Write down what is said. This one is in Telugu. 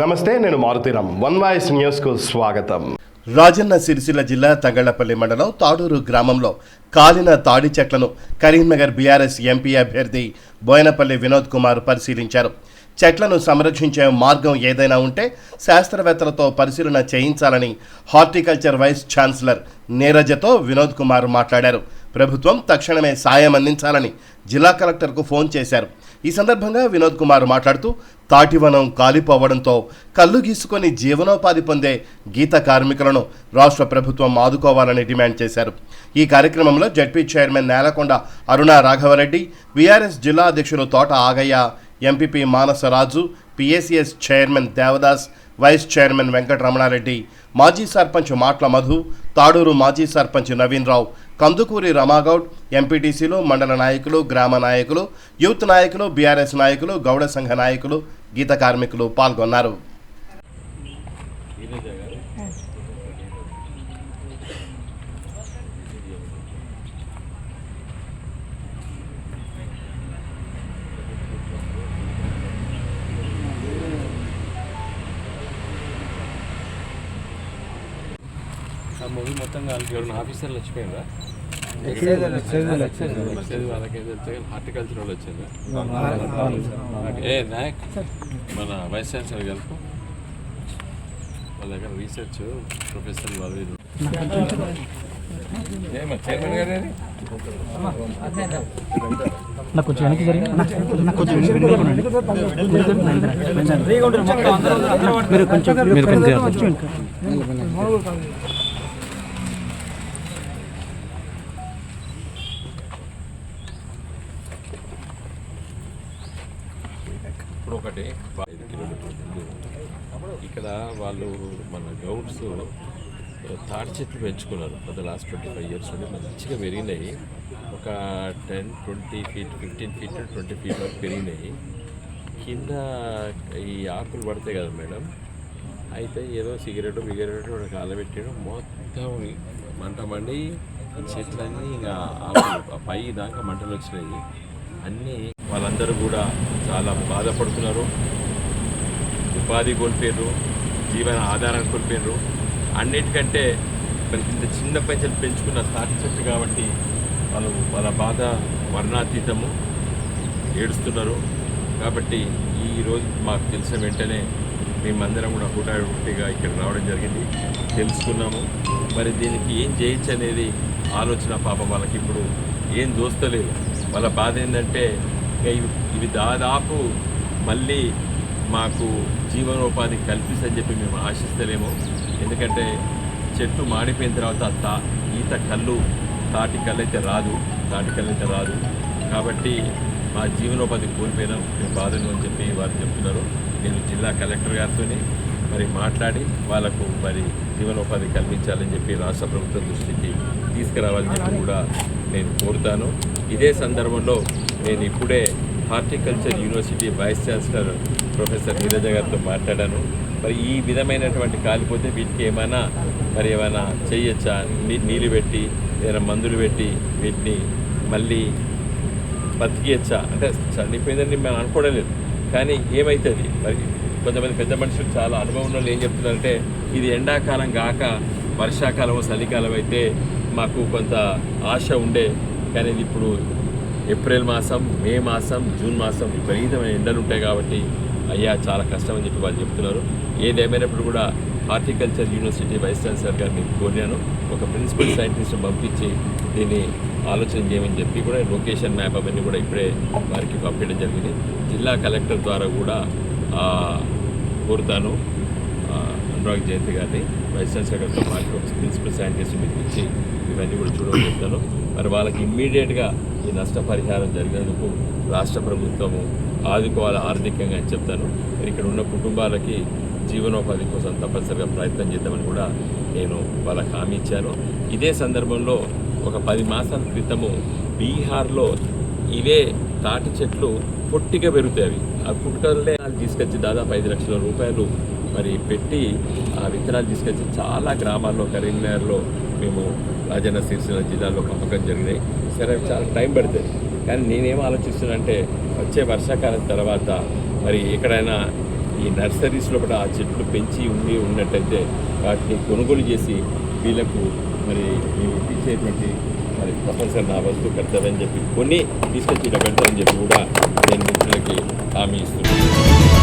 నమస్తే నేను మారుతీరామ్ వన్ వాయిస్ న్యూస్కు స్వాగతం. రాజన్న సిరిసిల్ల జిల్లా తంగళ్ళపల్లి మండలం తాడూరు గ్రామంలో కాలిన తాడి చెట్లను కరీంనగర్ బీఆర్ఎస్ ఎంపీ అభ్యర్థి బోయనపల్లి వినోద్ కుమార్ పరిశీలించారు. చెట్లను సంరక్షించే మార్గం ఏదైనా ఉంటే శాస్త్రవేత్తలతో పరిశీలన చేయించాలని హార్టికల్చర్ వైస్ ఛాన్సలర్ నీరజతో వినోద్ కుమార్ మాట్లాడారు. ప్రభుత్వం తక్షణమే సాయం అందించాలని జిల్లా కలెక్టర్కు ఫోన్ చేశారు. ఈ సందర్భంగా వినోద్ కుమార్ మాట్లాడుతూ తాటివనం కాలిపోవడంతో కళ్ళు గీసుకొని జీవనోపాధి పొందే గీత కార్మికులను రాష్ట్ర ప్రభుత్వం ఆదుకోవాలని డిమాండ్ చేశారు. ఈ కార్యక్రమంలో ZP chairman Nelakonda Aruna Raghavareddy VRS జిల్లా అధ్యక్షులు Thota Agaiah MPP Manasaraju PSCS chairman Devadas vice chairman Venkataramanareddy మాజీ సర్పంచ్ మాట్ల మధు తాడూరు మాజీ సర్పంచ్ నవీన్ రావు కందుకూరి రమాగౌడ్ ఎంపీటీసీలు మండల నాయకులు గ్రామ నాయకులు యూత్ నాయకులు బీఆర్ఎస్ నాయకులు గౌడ సంఘ నాయకులు గీత కార్మికులు పాల్గొన్నారు. ఆ మూవీ మొత్తం వాళ్ళకి ఎవరైనా ఆఫీసర్లు వాళ్ళకి హార్టికల్చర్ వాళ్ళు వచ్చిందా ఏ నాయక్ మన వైస్ ఛాన్సలర్ కలుపు వాళ్ళ దగ్గర రీసెర్చ్ ప్రొఫెసర్ వాళ్ళు చైర్మన్ గారు ఏది? నాకు కొంచెం వెనక్కి జరిగి. నాకు కొంచెం వెనక్కి ఉండండి. మీరు కొంచెం మీరు కొంచెం కొంచెం ఒకటి ఐదు కిలోమీటర్ల ముందు ఇక్కడ వాళ్ళు మన గౌడ్స్ తాటి చెట్లు పెంచుకున్నారు. పెద్ద లాస్ట్ ట్వంటీ ఫైవ్ ఇయర్స్ నుండి మంచిగా పెరిగినాయి. ఒక ten twenty feet fifteen feet twenty feet వరకు పెరిగినాయి. కింద ఈ ఆకులు పడతాయి కదా మేడం. అయితే ఏదో సిగరెట్ బిగరెట్ కాలబెట్టాడు. మొత్తం మంట మండి చెట్లన్నీ ఇంకా ఆ పై దాకా మంటలు వచ్చినాయి. అన్నీ వాళ్ళందరూ కూడా చాలా బాధపడుతున్నారు. ఉపాధి కోల్పోయారు జీవన ఆధారాన్ని కోల్పోయారు అన్నిటికంటే ఇంత చిన్న పైసలు పెంచుకున్న తాటి చెట్టు కాబట్టి వాళ్ళు వాళ్ళ బాధ వర్ణాతీతము ఏడుస్తున్నారు. కాబట్టి ఈరోజు మాకు తెలిసిన వెంటనే మేమందరం కూడా హుటాహుటిగా ఇక్కడ రావడం జరిగింది. తెలుసుకున్నాము. మరి దీనికి ఏం చేయొచ్చు అనేది ఆలోచన పాపం వాళ్ళకి ఇప్పుడు ఏం దోస్తలేదు. వాళ్ళ బాధ ఏంటంటే ఇవి ఇవి దాదాపు మళ్ళీ మాకు జీవనోపాధి కల్పిస్తని చెప్పి మేము ఆశిస్తలేము. ఎందుకంటే చెట్టు మాడిపోయిన తర్వాత తా ఈత కళ్ళు తాటి కళ్ళు అయితే రాదు తాటి కళ్ళు అయితే రాదు. కాబట్టి మా జీవనోపాధి కోల్పోయినాం. మేము బాధను అని చెప్పి వారు చెప్తున్నారు. నేను జిల్లా కలెక్టర్ గారితో మరి మాట్లాడి వాళ్ళకు మరి జీవనోపాధి కల్పించాలని చెప్పి రాష్ట్ర ప్రభుత్వం దృష్టికి తీసుకురావాలని చెప్పి కూడా నేను కోరుతాను. ఇదే సందర్భంలో నేను ఇప్పుడే horticulture university vice chancellor professor Neeraja గారితో మాట్లాడాను. మరి ఈ విధమైనటువంటి కాలిపోతే వీటికి ఏమైనా మరి ఏమైనా చేయొచ్చా? నీళ్ళు పెట్టి ఏదైనా మందులు పెట్టి వీటిని మళ్ళీ బతికియచ్చా? అంటే చనిపోయిందని మేము అనుకోవడం లేదు. కానీ ఏమవుతుంది మరి కొంతమంది పెద్ద మనుషులు చాలా అనుభవం ఉన్న వాళ్ళు ఏం చెప్తున్నారంటే ఇది ఎండాకాలం కాక వర్షాకాలం చలికాలం అయితే మాకు కొంత ఆశ ఉండే కానీ ఇది ఇప్పుడు ఏప్రిల్ మాసం మే మాసం జూన్ మాసం విపరీతమైన ఎండలు ఉంటాయి కాబట్టి అయ్యా చాలా కష్టం అని చెప్పి వాళ్ళు చెప్తున్నారు. ఏదేమైనప్పుడు కూడా హార్టికల్చర్ యూనివర్సిటీ వైస్ ఛాన్సలర్ గారిని కోరాను. ఒక ప్రిన్సిపల్ సైంటిస్ట్ని పంపించి దీన్ని ఆలోచన చేయమని చెప్పి కూడా లొకేషన్ మ్యాప్ అవన్నీ కూడా ఇప్పుడే వారికి పంపించడం జరిగింది. జిల్లా కలెక్టర్ ద్వారా కూడా కోరుతాను. అనురాగ్ జయంతి గారిని వైస్ ఛాన్సలర్ గారితో మాట్లాడి ప్రిన్సిపల్ సైంటిస్ట్ మీకు ఇచ్చి ఇవన్నీ కూడా చూడమని చెప్తాను. మరి వాళ్ళకి ఇమ్మీడియట్గా ఈ నష్టపరిహారం జరిగినందుకు రాష్ట్ర ప్రభుత్వము ఆదుకోవాలి ఆర్థికంగా అని చెప్తాను. మరి ఇక్కడ ఉన్న కుటుంబాలకి జీవనోపాధి కోసం తప్పనిసరిగా ప్రయత్నం చేద్దామని కూడా నేను వాళ్ళకి హామీ ఇచ్చాను. ఇదే సందర్భంలో ఒక పది మాసాల క్రితము బీహార్లో ఇవే తాటి చెట్లు పొట్టిగా పెరుగుతాయి అవి. ఆ పుట్టుకలనే తీసుకొచ్చి దాదాపు ఐదు లక్షల రూపాయలు మరి పెట్టి ఆ విత్తనాలు తీసుకొచ్చి చాలా గ్రామాల్లో కరీంనగర్లో మేము రాజన్న సిరిసిన జిల్లాలో పంపకం జరిగినాయి. సరే చాలా టైం పడుతుంది. కానీ నేనేం ఆలోచిస్తున్నానంటే వచ్చే వర్షాకాలం తర్వాత మరి ఎక్కడైనా ఈ నర్సరీస్లో కూడా ఆ చెట్లు పెంచి ఉండి ఉన్నట్టయితే వాటిని కొనుగోలు చేసి వీళ్ళకు మరి మేము తీసేటువంటి మరి తప్పనిసరి నా వస్తువు కడతారని చెప్పి కొన్ని తీసుకొచ్చి ఇలా పెడతారని చెప్పి కూడా నేను మిత్రులకి హామీ ఇస్తున్నాను.